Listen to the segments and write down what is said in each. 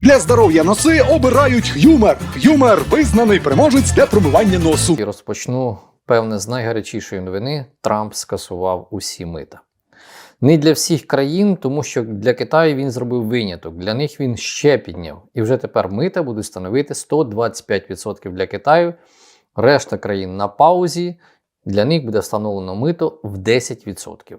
Для здоров'я носи обирають Х'юмер. Х'юмер визнаний переможець для промивання носу. І розпочну, певне, з найгарячішої новини: Трамп скасував усі мита. Не для всіх країн, тому що для Китаю він зробив виняток. Для них він ще підняв. І вже тепер мита будуть становити 125% для Китаю. Решта країн на паузі. Для них буде встановлено мито в 10%.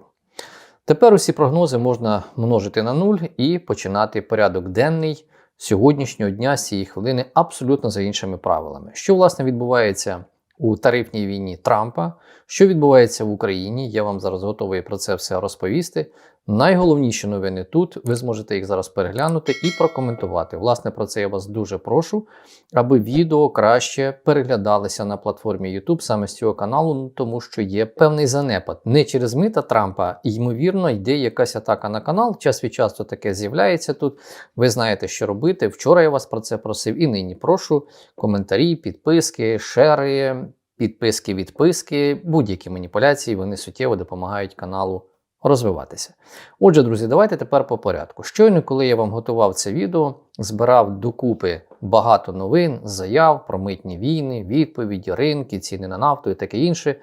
Тепер усі прогнози можна множити на нуль і починати порядок денний сьогоднішнього дня з цієї хвилини абсолютно за іншими правилами. Що власне відбувається у тарифній війні Трампа, що відбувається в Україні? Я вам зараз готовий про це все розповісти. Найголовніші новини тут. Ви зможете їх зараз переглянути і прокоментувати. Власне, про це я вас дуже прошу, аби відео краще переглядалися на платформі YouTube саме з цього каналу, ну, тому що є певний занепад. Не через мита Трампа, ймовірно, йде якась атака на канал. Час від часу таке з'являється тут. Ви знаєте, що робити. Вчора я вас про це просив і нині прошу. Коментарі, підписки, шери, підписки, відписки, будь-які маніпуляції вони суттєво допомагають каналу розвиватися. Отже, друзі, давайте тепер по порядку. Щойно, коли я вам готував це відео, збирав докупи багато новин, заяв про митні війни, відповіді, ринки, ціни на нафту і таке інше.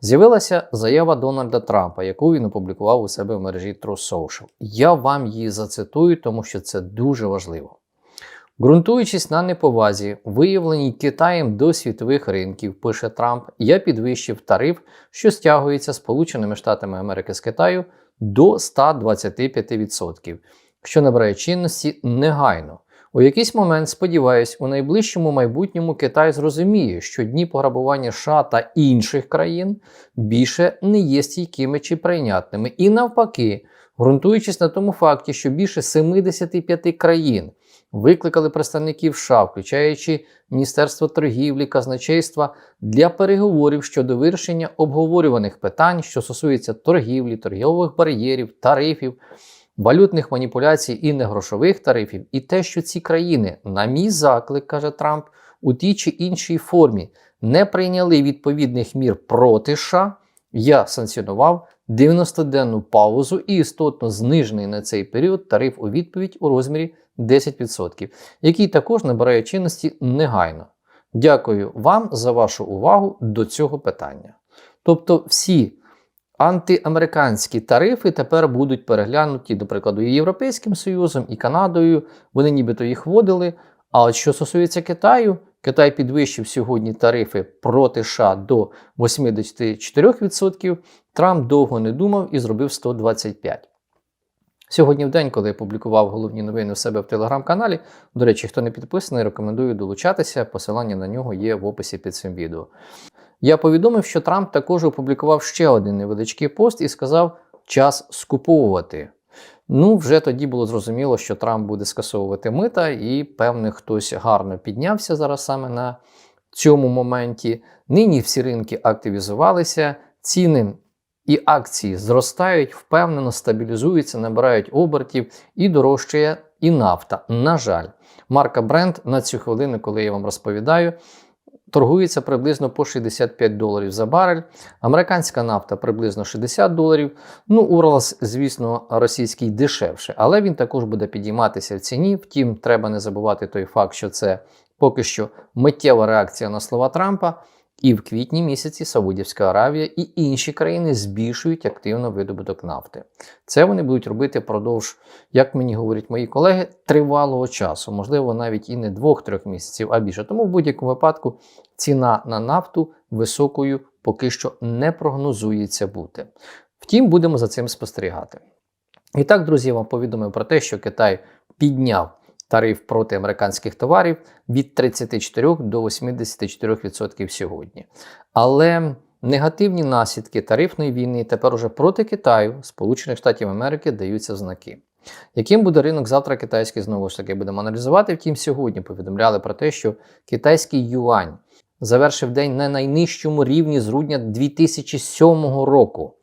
З'явилася заява Дональда Трампа, яку він опублікував у себе в мережі True Social. Я вам її зацитую, тому що це дуже важливо. Ґрунтуючись на неповазі, виявленій Китаєм до світових ринків, пише Трамп, я підвищив тариф, що стягується Сполученими Штатами Америки з Китаю до 125%, що набирає чинності негайно. У якийсь момент, сподіваюсь, у найближчому майбутньому Китай зрозуміє, що дні пограбування США та інших країн більше не є стійкими чи прийнятними. І навпаки, ґрунтуючись на тому факті, що більше 75 країн викликали представників США, включаючи Міністерство торгівлі, казначейства, для переговорів щодо вирішення обговорюваних питань, що стосуються торгівлі, торгових бар'єрів, тарифів, валютних маніпуляцій і негрошових тарифів, і те, що ці країни, на мій заклик, каже Трамп, у тій чи іншій формі не прийняли відповідних мір проти США, я санкціонував 90-денну паузу і істотно знижений на цей період тариф у відповідь у розмірі 10%, який також набирає чинності негайно. Дякую вам за вашу увагу до цього питання. Тобто, всі антиамериканські тарифи тепер будуть переглянуті, до прикладу, і Європейським Союзом, і Канадою. Вони нібито їх вводили. А от що стосується Китаю, Китай підвищив сьогодні тарифи проти США до 84%. Трамп довго не думав і зробив 125%. Сьогодні в день, коли я публікував головні новини у себе в телеграм-каналі, до речі, хто не підписаний, рекомендую долучатися. Посилання на нього є в описі під цим відео. Я повідомив, що Трамп також опублікував ще один невеличкий пост і сказав час скуповувати. Ну, вже тоді було зрозуміло, що Трамп буде скасовувати мита, і певне хтось гарно піднявся зараз саме на цьому моменті. Нині всі ринки активізувалися, ціни і акції зростають, впевнено стабілізуються, набирають обертів і дорожчає і нафта. На жаль, марка Brent на цю хвилину, коли я вам розповідаю, торгується приблизно по 65 доларів за барель. Американська нафта приблизно 60 доларів. Ну, Уралс, звісно, російський дешевше, але він також буде підійматися в ціні. Втім, треба не забувати той факт, що це поки що миттєва реакція на слова Трампа. І в квітні місяці Саудівська Аравія і інші країни збільшують активно видобуток нафти. Це вони будуть робити впродовж, як мені говорять мої колеги, тривалого часу, можливо, навіть і не двох-трьох місяців, а більше. Тому в будь-якому випадку ціна на нафту високою поки що не прогнозується бути. Втім, будемо за цим спостерігати. І так, друзі, я вам повідомив про те, що Китай підняв тариф проти американських товарів від 34 до 84% сьогодні. Але негативні наслідки тарифної війни тепер уже проти Китаю, Сполучених Штатів Америки, даються знаки. Яким буде ринок завтра китайський, знову ж таки, будемо аналізувати. Втім, сьогодні повідомляли про те, що китайський юань завершив день на найнижчому рівні з грудня 2007 року.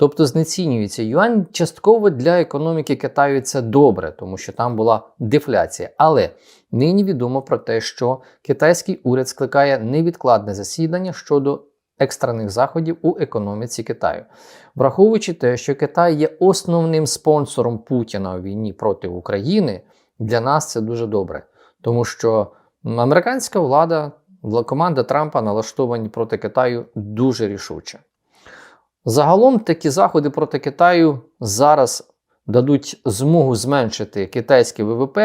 Тобто знецінюється юань частково для економіки Китаю це добре, тому що там була дефляція. Але нині відомо про те, що китайський уряд скликає невідкладне засідання щодо екстрених заходів у економіці Китаю, враховуючи те, що Китай є основним спонсором Путіна у війні проти України. для нас це дуже добре, тому що американська влада, вла- команда Трампа налаштовані проти Китаю дуже рішуче. Загалом такі заходи проти Китаю зараз дадуть змогу зменшити китайське ВВП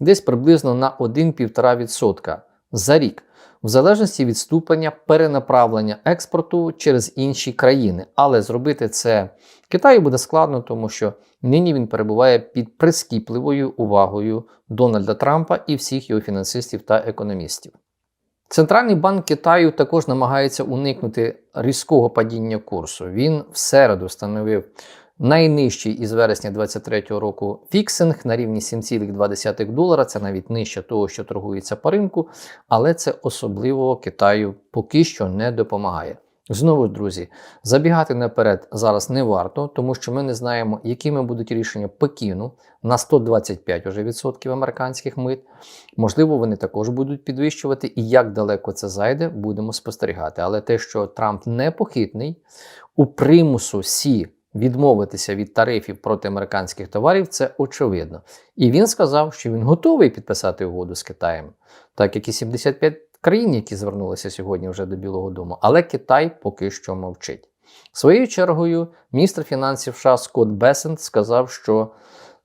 десь приблизно на 1-1,5% за рік, в залежності від ступеня перенаправлення експорту через інші країни. Але зробити це Китаю буде складно, тому що нині він перебуває під прискіпливою увагою Дональда Трампа і всіх його фінансистів та економістів. Центральний банк Китаю також намагається уникнути різкого падіння курсу. Він в середу встановив найнижчий із вересня 2023 року фіксинг на рівні 7,2 долара. Це навіть нижче того, що торгується по ринку, але це особливо Китаю поки що не допомагає. Знову ж, друзі, забігати наперед зараз не варто, тому що ми не знаємо, якими будуть рішення Пекіну на 125 уже відсотків американських мит. Можливо, вони також будуть підвищувати, і як далеко це зайде, будемо спостерігати. Але те, що Трамп непохитний, у примусу Сі відмовитися від тарифів проти американських товарів, це очевидно. І він сказав, що він готовий підписати угоду з Китаєм, так як і 75 країн, які звернулися сьогодні вже до Білого Дому. Але Китай поки що мовчить. Своєю чергою, міністр фінансів США Скотт Бесент сказав, що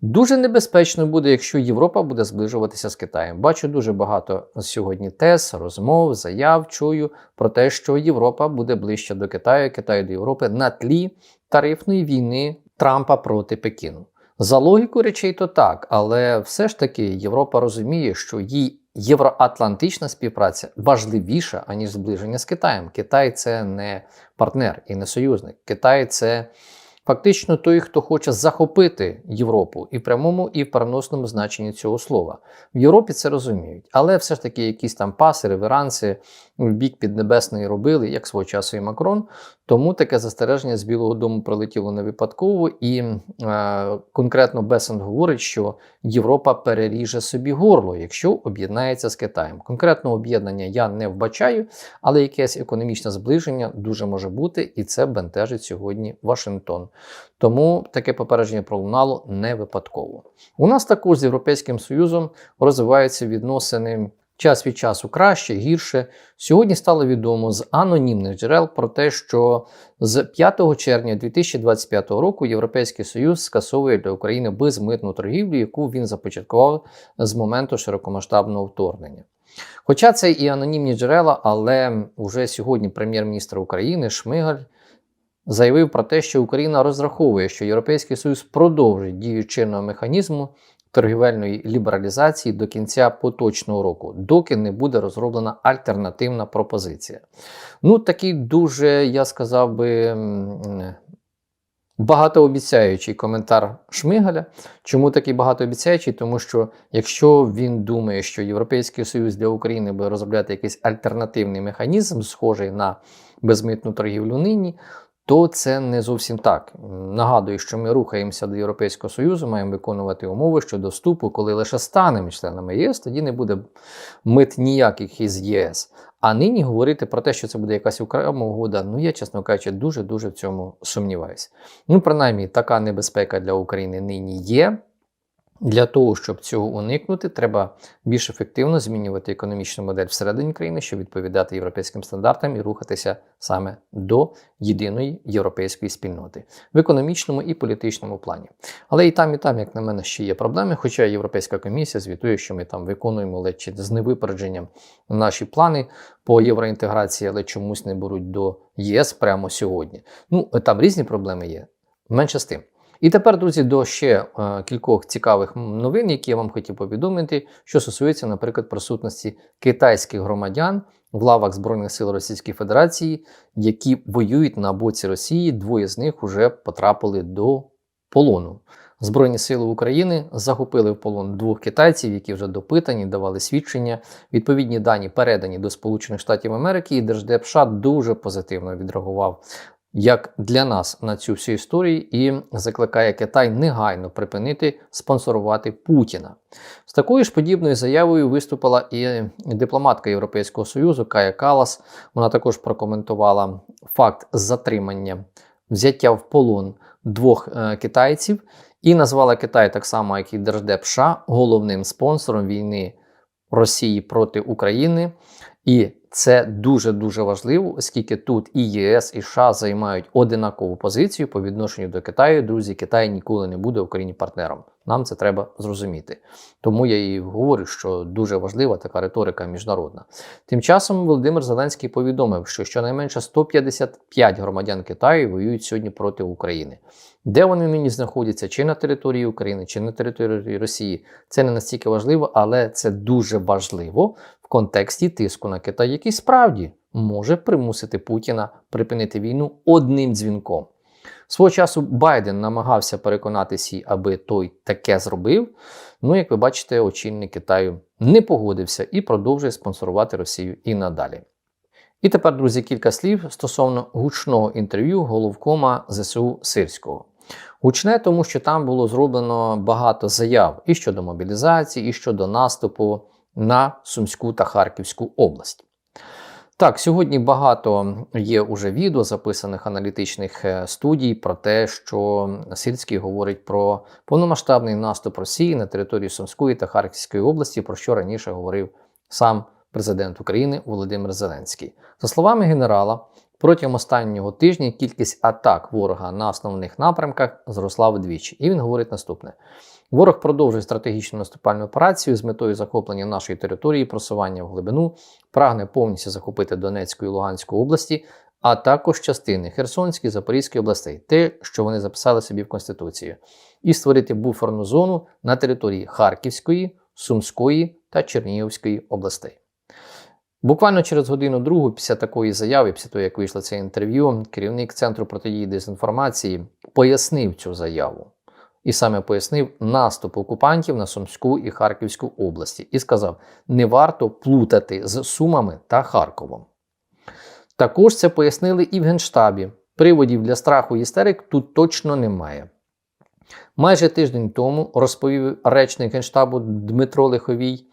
дуже небезпечно буде, якщо Європа буде зближуватися з Китаєм. Бачу дуже багато сьогодні тез, розмов, заяв чую про те, що Європа буде ближче до Китаю, Китай до Європи на тлі тарифної війни Трампа проти Пекіну. За логіку речей, то так, але все ж таки Європа розуміє, що їй євроатлантична співпраця важливіша, аніж зближення з Китаєм. Китай це не партнер і не союзник. Китай це фактично той, хто хоче захопити Європу і в прямому, і в переносному значенні цього слова. В Європі це розуміють, але все ж таки якісь там паси, реверанси в бік Піднебесної робили, як свого часу і Макрон. Тому таке застереження з Білого Дому прилетіло не випадково, і е, конкретно Бесен говорить, що Європа переріже собі горло, якщо об'єднається з Китаєм. Конкретного об'єднання я не вбачаю, але якесь економічне зближення дуже може бути, і це бентежить сьогодні Вашингтон. Тому таке попередження пролунало не випадково. У нас також з Європейським Союзом розвиваються відносини. Час від часу краще, гірше. Сьогодні стало відомо з анонімних джерел про те, що з 5 червня 2025 року Європейський Союз скасовує для України безмитну торгівлю, яку він започаткував з моменту широкомасштабного вторгнення. Хоча це і анонімні джерела, але вже сьогодні прем'єр-міністр України Шмигаль заявив про те, що Україна розраховує, що Європейський Союз продовжить дію чинного механізму торгівельної лібералізації до кінця поточного року, доки не буде розроблена альтернативна пропозиція. Ну, такий дуже, я сказав би, багатообіцяючий коментар Шмигаля. Чому такий багатообіцяючий? Тому що якщо він думає, що Європейський Союз для України буде розробляти якийсь альтернативний механізм, схожий на безмитну торгівлю нині, то це не зовсім так. Нагадую, що ми рухаємося до Європейського Союзу, маємо виконувати умови щодо вступу, коли лише станемо членами ЄС, тоді не буде мит ніяких із ЄС. А нині говорити про те, що це буде якась окрема угода, ну я, чесно кажучи, дуже-дуже в цьому сумніваюся. Ну, принаймні, така небезпека для України нині є. Для того, щоб цього уникнути, треба більш ефективно змінювати економічну модель всередині країни, щоб відповідати європейським стандартам і рухатися саме до єдиної європейської спільноти в економічному і політичному плані. Але і там, і там, як на мене, ще є проблеми. Хоча Європейська комісія звітує, що ми там виконуємо ледь чи з невипередженням наші плани по євроінтеграції, але чомусь не беруть до ЄС прямо сьогодні. Ну там різні проблеми є. Менше з тим. І тепер, друзі, до ще е, кількох цікавих новин, які я вам хотів повідомити, що стосується, наприклад, присутності китайських громадян в лавах Збройних сил Російської Федерації, які воюють на боці Росії. Двоє з них вже потрапили до полону. Збройні сили України захопили в полон двох китайців, які вже допитані, давали свідчення. Відповідні дані передані до Сполучених Штатів Америки, і Держдеп США дуже позитивно відреагував як для нас на цю всю історію і закликає Китай негайно припинити спонсорувати Путіна. З такою ж подібною заявою виступила і дипломатка Європейського Союзу Кая Калас. Вона також прокоментувала факт затримання, взяття в полон двох е, китайців. і назвала Китай так само, як і Держдеп США, головним спонсором війни Росії проти України. І це дуже дуже важливо, оскільки тут і ЄС, і США займають одинакову позицію по відношенню до Китаю. Друзі, Китай ніколи не буде Україні партнером. Нам це треба зрозуміти. Тому я і говорю, що дуже важлива така риторика міжнародна. Тим часом Володимир Зеленський повідомив, що щонайменше 155 громадян Китаю воюють сьогодні проти України. Де вони нині знаходяться, чи на території України, чи на території Росії, це не настільки важливо, але це дуже важливо контексті тиску на Китай, який справді може примусити Путіна припинити війну одним дзвінком. Свого часу Байден намагався переконати Сі, аби той таке зробив. Ну, як ви бачите, очільник Китаю не погодився і продовжує спонсорувати Росію і надалі. І тепер, друзі, кілька слів стосовно гучного інтерв'ю головкома ЗСУ Сирського. Гучне, тому що там було зроблено багато заяв і щодо мобілізації, і щодо наступу на Сумську та Харківську область. Так, сьогодні багато є уже відео, записаних аналітичних е, студій про те, що Сільський говорить про повномасштабний наступ Росії на територію Сумської та Харківської області, про що раніше говорив сам президент України Володимир Зеленський. За словами генерала, протягом останнього тижня кількість атак ворога на основних напрямках зросла вдвічі. І він говорить наступне: ворог продовжує стратегічну наступальну операцію з метою захоплення нашої території, просування в глибину, прагне повністю захопити Донецьку і Луганську області, а також частини Херсонської, Запорізької областей, те, що вони записали собі в Конституції, і створити буферну зону на території Харківської, Сумської та Чернігівської областей. Буквально через годину другу після такої заяви, після того, як вийшло це інтерв'ю, керівник Центру протидії дезінформації пояснив цю заяву. І саме пояснив наступ окупантів на Сумську і Харківську області і сказав: не варто плутати з Сумами та Харковом. Також це пояснили і в Генштабі. Приводів для страху і істерик тут точно немає. Майже тиждень тому розповів речник Генштабу Дмитро Лиховій.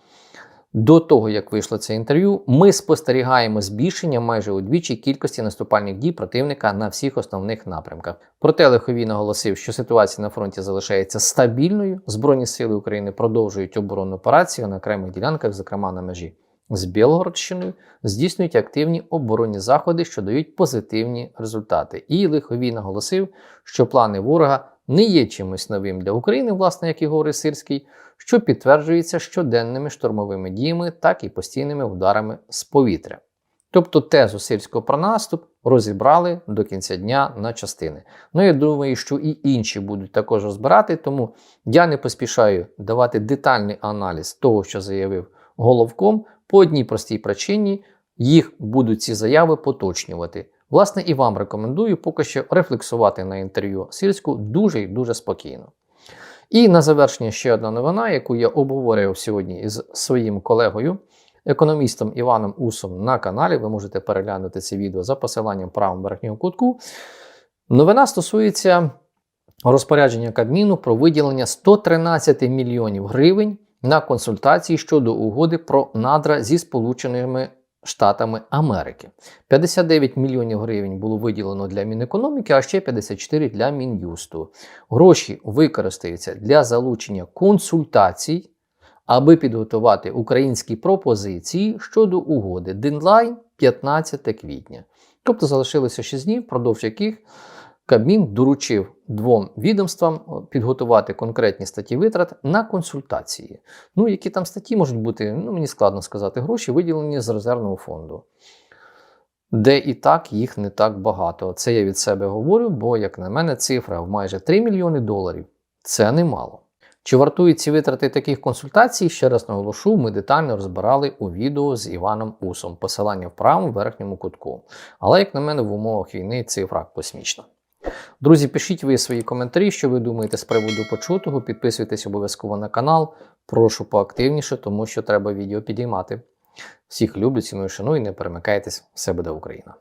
До того, як вийшло це інтерв'ю, ми спостерігаємо збільшення майже удвічі кількості наступальних дій противника на всіх основних напрямках. Проте Лиховій наголосив, що ситуація на фронті залишається стабільною. Збройні сили України продовжують оборонну операцію на окремих ділянках, зокрема на межі з Білгородщиною, здійснюють активні оборонні заходи, що дають позитивні результати. І Лиховій наголосив, що плани ворога не є чимось новим для України, власне, як і говорить Сирський, що підтверджується щоденними штурмовими діями, так і постійними ударами з повітря. Тобто тезу сирського про наступ розібрали до кінця дня на частини. Ну, я думаю, що і інші будуть також розбирати, тому я не поспішаю давати детальний аналіз того, що заявив головком, по одній простій причині їх будуть ці заяви поточнювати. Власне, і вам рекомендую поки що рефлексувати на інтерв'ю сільську дуже і дуже спокійно. І на завершення ще одна новина, яку я обговорював сьогодні із своїм колегою, економістом Іваном Усом на каналі. Ви можете переглянути це відео за посиланням правим верхнього кутку. Новина стосується розпорядження Кабміну про виділення 113 мільйонів гривень на консультації щодо угоди про надра зі Сполученими Штатами Америки. 59 мільйонів гривень було виділено для Мінекономіки, а ще 54 для Мін'юсту. Гроші використаються для залучення консультацій, аби підготувати українські пропозиції щодо угоди. Денлайн 15 квітня. Тобто залишилося 6 днів, впродовж яких Кабмін доручив двом відомствам підготувати конкретні статті витрат на консультації. Ну, які там статті можуть бути, ну мені складно сказати, гроші виділені з резервного фонду. Де і так їх не так багато. Це я від себе говорю, бо, як на мене, цифра в майже 3 мільйони доларів це немало. Чи вартують ці витрати таких консультацій? Ще раз наголошу, ми детально розбирали у відео з Іваном Усом. Посилання в правому верхньому кутку. Але, як на мене, в умовах війни цифра космічна. Друзі, пишіть ви свої коментарі, що ви думаєте з приводу почутого. Підписуйтесь обов'язково на канал. Прошу поактивніше, тому що треба відео підіймати. Всіх люблю, ціную, шаную, не перемикайтесь. Все буде Україна!